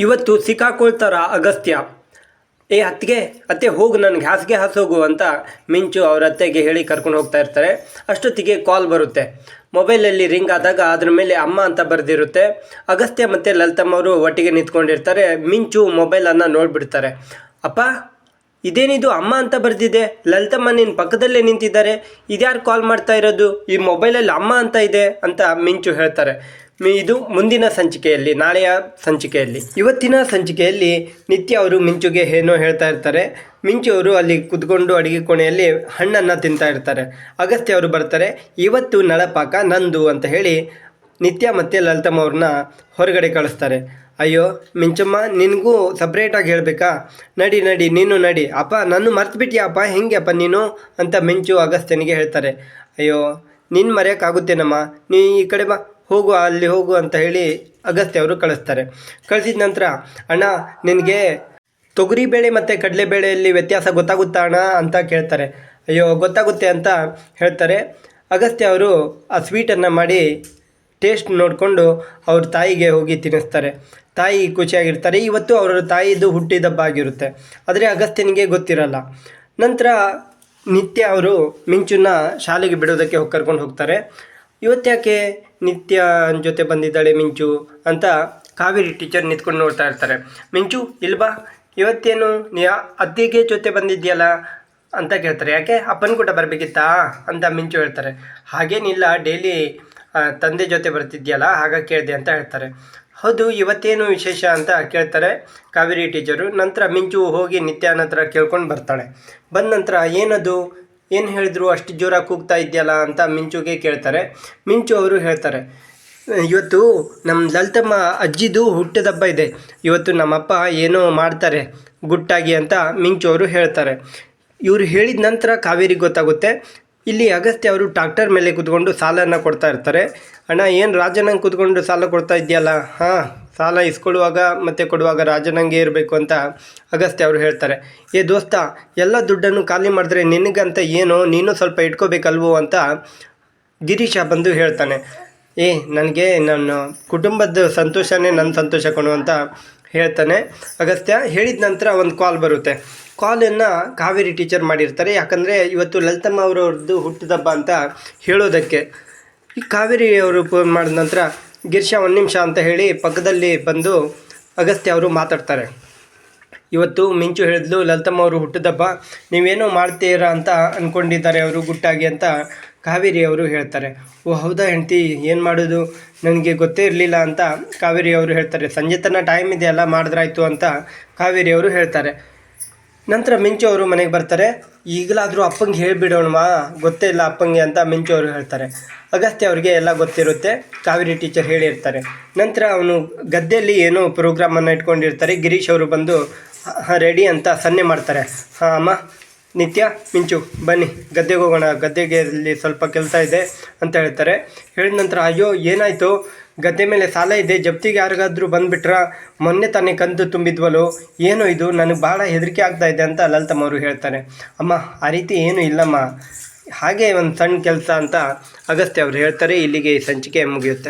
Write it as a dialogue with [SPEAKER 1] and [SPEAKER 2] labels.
[SPEAKER 1] ಇವತ್ತು ಸಿಕ್ಕಾಕೊಳ್ತಾರ ಅಗಸ್ತ್ಯ. ಏ, ಅತ್ತಿಗೆ, ಅತ್ತೆ ಹೋಗು ನನ್ನ ಹಾಸಿಗೆ ಹಾಸೋಗು ಅಂತ ಮಿಂಚು ಅವ್ರ ಅತ್ತೆಗೆ ಹೇಳಿ ಕರ್ಕೊಂಡು ಹೋಗ್ತಾ ಇರ್ತಾರೆ. ಅಷ್ಟೊತ್ತಿಗೆ ಕಾಲ್ ಬರುತ್ತೆ. ಮೊಬೈಲಲ್ಲಿ ರಿಂಗ್ ಆದಾಗ ಅದ್ರ ಮೇಲೆ ಅಮ್ಮ ಅಂತ ಬರೆದಿರುತ್ತೆ. ಅಗಸ್ತ್ಯ ಮತ್ತು ಲಲಿತಮ್ಮ ಅವರು ಒಟ್ಟಿಗೆ ನಿಂತ್ಕೊಂಡಿರ್ತಾರೆ. ಮಿಂಚು ಮೊಬೈಲನ್ನು ನೋಡಿಬಿಡ್ತಾರೆ. ಅಪ್ಪ, ಇದೇನಿದು ಅಮ್ಮ ಅಂತ ಬರೆದಿದೆ? ಲಲಿತಮ್ಮ ನಿನ್ನ ಪಕ್ಕದಲ್ಲೇ ನಿಂತಿದ್ದಾರೆ. ಇದ್ಯಾರು ಕಾಲ್ ಮಾಡ್ತಾ ಇರೋದು? ಈ ಮೊಬೈಲಲ್ಲಿ ಅಮ್ಮ ಅಂತ ಇದೆ ಅಂತ ಮಿಂಚು ಹೇಳ್ತಾರೆ. ಇದು ಮುಂದಿನ ಸಂಚಿಕೆಯಲ್ಲಿ, ನಾಳೆಯ ಸಂಚಿಕೆಯಲ್ಲಿ. ಇವತ್ತಿನ ಸಂಚಿಕೆಯಲ್ಲಿ ನಿತ್ಯ ಅವರು ಮಿಂಚುಗೆ ಏನೋ ಹೇಳ್ತಾ ಇರ್ತಾರೆ. ಮಿಂಚು ಅವರು ಅಲ್ಲಿ ಕುತ್ಕೊಂಡು ಅಡುಗೆ ಕೋಣೆಯಲ್ಲಿ ಹಣ್ಣನ್ನು ತಿಂತಾ ಇರ್ತಾರೆ. ಅಗಸ್ತ್ಯ ಅವರು ಬರ್ತಾರೆ, ಇವತ್ತು ನಳಪಾಕ ನಂದು ಅಂತ ಹೇಳಿ ನಿತ್ಯ ಮತ್ತು ಲಲಿತಮ್ಮ ಅವ್ರನ್ನ ಹೊರಗಡೆ ಕಳಿಸ್ತಾರೆ. ಅಯ್ಯೋ, ಮಿಂಚಮ್ಮ, ನಿನಗೂ ಸಪ್ರೇಟಾಗಿ ಹೇಳಬೇಕಾ? ನಡಿ ನಡಿ, ನೀನು ನಡಿ. ಅಪ್ಪ ನಾನು ಮರ್ತ್ಬಿಟ್ಯಾ ಅಪ್ಪ ಹೆಂಗೆ ಅಪ್ಪ ನೀನು? ಅಂತ ಮಿಂಚು ಅಗಸ್ತ್ಯನಿಗೆ ಹೇಳ್ತಾರೆ. ಅಯ್ಯೋ ನಿನ್ನ ಮರೆಯೋಕ್ಕಾಗುತ್ತೇನಮ್ಮ? ನೀ ಈ ಕಡೆ ಬಾ. ಹೋಗು, ಅಲ್ಲಿ ಹೋಗು ಅಂತ ಹೇಳಿ ಅಗಸ್ತ್ಯ ಅವರು ಕಳಿಸ್ತಾರೆ. ಕಳಿಸಿದ ನಂತರ, ಅಣ್ಣ, ನಿನಗೆ ತೊಗರಿಬೇಳೆ ಮತ್ತು ಕಡಲೆಬೇಳೆಯಲ್ಲಿ ವ್ಯತ್ಯಾಸ ಗೊತ್ತಾಗುತ್ತಾ ಅಣ್ಣ? ಅಂತ ಕೇಳ್ತಾರೆ. ಅಯ್ಯೋ, ಗೊತ್ತಾಗುತ್ತೆ ಅಂತ ಹೇಳ್ತಾರೆ. ಅಗಸ್ತ್ಯ ಅವರು ಆ ಸ್ವೀಟನ್ನು ಮಾಡಿ ಟೇಸ್ಟ್ ನೋಡಿಕೊಂಡು ಅವ್ರ ತಾಯಿಗೆ ಹೋಗಿ ತಿನ್ನಿಸ್ತಾರೆ. ತಾಯಿ ಖುಷಿಯಾಗಿರ್ತಾರೆ. ಇವತ್ತು ಅವರ ತಾಯಿದು ಹುಟ್ಟಿದಬ್ಬ ಆಗಿರುತ್ತೆ. ಆದರೆ ಅಗಸ್ತ್ಯನಿಗೆ ಗೊತ್ತಿರಲ್ಲ. ನಂತರ ನಿತ್ಯ ಅವರು ಮಿಂಚುನ ಶಾಲೆಗೆ ಬಿಡೋದಕ್ಕೆ ಕರ್ಕೊಂಡು ಹೋಗ್ತಾರೆ. ಇವತ್ತ್ಯಾಕೆ ನಿತ್ಯ ಜೊತೆ ಬಂದಿದ್ದಾಳೆ ಮಿಂಚು ಅಂತ ಕಾವೇರಿ ಟೀಚರ್ ನಿಂತ್ಕೊಂಡು ನೋಡ್ತಾ ಇರ್ತಾರೆ. ಮಿಂಚು ಇಲ್ಬಾ ಇವತ್ತೇನು ನೀ ಅತ್ತಿಗೆ ಜೊತೆ ಬಂದಿದ್ಯಲ್ಲ ಅಂತ ಕೇಳ್ತಾರೆ. ಯಾಕೆ? ಅಪ್ಪನ ಕೂಡ ಬರಬೇಕಿತ್ತಾ ಅಂತ ಮಿಂಚು ಹೇಳ್ತಾರೆ. ಹಾಗೇನಿಲ್ಲ ಡೈಲಿ ತಂದೆ ಜೊತೆ ಬರ್ತಿದ್ಯಲ್ಲ ಹಾಗೆ ಕೇಳಿದೆ ಅಂತ ಹೇಳ್ತಾರೆ. ಹೌದು, ಇವತ್ತೇನು ವಿಶೇಷ ಅಂತ ಕೇಳ್ತಾರೆ ಕಾವೇರಿ ಟೀಚರು ನಂತರ ಮಿಂಚು ಹೋಗಿ ನಿತ್ಯ ಹತ್ರ ಕೇಳ್ಕೊಂಡು ಬರ್ತಾಳೆ. ಬಂದ ನಂತರ ಏನದು? ಏನು ಹೇಳಿದ್ರು? ಅಷ್ಟು ಜೋರಾಗಿ ಕೂಗ್ತಾ ಇದೆಯಲ್ಲ ಅಂತ ಮಿಂಚುಗೆ ಕೇಳ್ತಾರೆ. ಮಿಂಚು ಅವರು ಹೇಳ್ತಾರೆ, ಇವತ್ತು ನಮ್ಮ ಲಲಿತಮ್ಮ ಅಜ್ಜಿದು ಹುಟ್ಟಿದಬ್ಬ ಇದೆ. ಇವತ್ತು ನಮ್ಮಪ್ಪ ಏನೋ ಮಾಡ್ತಾರೆ, ಗುಟ್ಟಾಗಿ ಅಂತ ಮಿಂಚು ಅವರು ಹೇಳ್ತಾರೆ. ಇವರು ಹೇಳಿದ ನಂತರ ಕಾವೇರಿ ಗೊತ್ತಾಗುತ್ತೆ. ಇಲ್ಲಿ ಅಗಸ್ತ್ಯ ಅವರು ಟ್ರಾಕ್ಟರ್ ಮೇಲೆ ಕೂತ್ಕೊಂಡು ಸಾಲನ್ನು ಕೊಡ್ತಾ ಇರ್ತಾರೆ. ಅಣ್ಣ, ಏನು ರಾಜನಂಗೆ ಕೂತ್ಕೊಂಡು ಸಾಲ ಕೊಡ್ತಾ ಇದೆಯಲ್ಲ? ಹಾಂ ಸಾಲ ಇಸ್ಕೊಳ್ಳುವಾಗ ಮತ್ತು ಕೊಡುವಾಗ ರಾಜನಂಗೆ ಇರಬೇಕು ಅಂತ ಅಗಸ್ತ್ಯ ಅವರು ಹೇಳ್ತಾರೆ. ಏ ದೋಸ್ತ, ಎಲ್ಲ ದುಡ್ಡನ್ನು ಖಾಲಿ ಮಾಡಿದ್ರೆ ನಿನಗಂತ ಏನು? ನೀನು ಸ್ವಲ್ಪ ಇಟ್ಕೋಬೇಕಲ್ವೋ ಅಂತ ಗಿರೀಶ ಬಂದು ಹೇಳ್ತಾನೆ. ಏ, ನನಗೆ ನನ್ನ ಕುಟುಂಬದ ಸಂತೋಷನೇ ನನ್ನ ಸಂತೋಷ ಕೊಡು ಅಂತ ಹೇಳ್ತಾನೆ ಅಗಸ್ತ್ಯ. ಹೇಳಿದ ನಂತರ ಒಂದು ಕಾಲ್ ಬರುತ್ತೆ. ಕಾಲನ್ನು ಕಾವೇರಿ ಟೀಚರ್ ಮಾಡಿರ್ತಾರೆ. ಯಾಕಂದರೆ ಇವತ್ತು ಲಲಿತಮ್ಮ ಅವರವ್ರದ್ದು ಹುಟ್ಟಿದಬ್ಬ ಅಂತ ಹೇಳೋದಕ್ಕೆ. ಈ ಕಾವೇರಿ ಅವರು ಫೋನ್ ಮಾಡಿದ ನಂತರ ಗಿರ್ಷ ಒಂದು ನಿಮಿಷ ಅಂತ ಹೇಳಿ ಪಕ್ಕದಲ್ಲಿ ಬಂದು ಅಗಸ್ತ್ಯ ಅವರು ಮಾತಾಡ್ತಾರೆ. ಇವತ್ತು ಮಿಂಚು ಹೇಳಿದ್ಲು ಲಲಿತಮ್ಮ ಅವರು ಹುಟ್ಟಿದಬ್ಬ ನೀವೇನೋ ಮಾಡ್ತೀರಾ ಅಂತ ಅಂದ್ಕೊಂಡಿದ್ದಾರೆ ಅವರು ಗುಟ್ಟಾಗಿ ಅಂತ ಕಾವೇರಿ ಅವರು ಹೇಳ್ತಾರೆ. ಓ, ಹೌದಾ ಹೆಂಡ್ತಿ, ಏನು ಮಾಡೋದು? ನನಗೆ ಗೊತ್ತೇ ಇರಲಿಲ್ಲ ಅಂತ ಕಾವೇರಿ ಅವರು ಹೇಳ್ತಾರೆ. ಸಂಜೆ ತನಕ ಟೈಮ್ ಇದೆಯಲ್ಲ, ಮಾಡಿದ್ರಾಯ್ತು ಅಂತ ಕಾವೇರಿ ಅವರು ಹೇಳ್ತಾರೆ. ನಂತರ ಮಿಂಚು ಅವರು ಮನೆಗೆ ಬರ್ತಾರೆ. ಈಗಲಾದರೂ ಅಪ್ಪಂಗೆ ಹೇಳಿಬಿಡೋಣವಾ ಗೊತ್ತೇ ಇಲ್ಲ ಅಪ್ಪಂಗೆ ಅಂತ ಮಿಂಚು ಅವರು ಹೇಳ್ತಾರೆ. ಅಗಸ್ತ್ಯ ಅವರಿಗೆ ಎಲ್ಲ ಗೊತ್ತಿರುತ್ತೆ. ಕಾವೇರಿ ಟೀಚರ್ ಹೇಳಿರ್ತಾರೆ. ನಂತರ ಅವನು ಗದ್ದೆಯಲ್ಲಿ ಏನೋ ಪ್ರೋಗ್ರಾಮನ್ನು ಇಟ್ಕೊಂಡಿರ್ತಾರೆ. ಗಿರೀಶ್ ಅವರು ಬಂದು ರೆಡಿ ಅಂತ ಸನ್ನೆ ಮಾಡ್ತಾರೆ. ಹಾಂ, ಅಮ್ಮ. ನಿತ್ಯ, ಮಿಂಚು, ಬನ್ನಿ, ಗದ್ದೆಗೆ ಹೋಗೋಣ ಗದ್ದೆಗೆ ಇಲ್ಲಿ ಸ್ವಲ್ಪ ಕೆಲಸ ಇದೆ ಅಂತ ಹೇಳ್ತಾರೆ. ಹೇಳಿದ ನಂತರ, ಅಯ್ಯೋ, ಏನಾಯಿತು? ಗದ್ದೆ ಮೇಲೆ ಸಾಲ ಇದೆ, ಜಪ್ತಿಗೆ ಯಾರಿಗಾದರೂ ಬಂದುಬಿಟ್ರ? ಮೊನ್ನೆ ತಾನೇ ಕಂತು ತುಂಬಿದ್ವಲ್ಲೋ? ಏನೋ ಇದು, ನನಗೆ ಭಾಳ ಹೆದರಿಕೆ ಆಗ್ತಾ ಇದೆ ಅಂತ ಲಲಿತಮ್ಮ ಅವರು ಹೇಳ್ತಾರೆ. ಅಮ್ಮ, ಆ ರೀತಿ ಏನೂ ಇಲ್ಲಮ್ಮ. ಹಾಗೆ ಒಂದು ಸಣ್ಣ ಕೆಲಸ ಅಂತ ಅಗಸ್ತ್ಯ ಅವರು ಹೇಳ್ತಾರೆ. ಇಲ್ಲಿಗೆ ಸಂಚಿಕೆ ಮುಗಿಯುತ್ತೆ.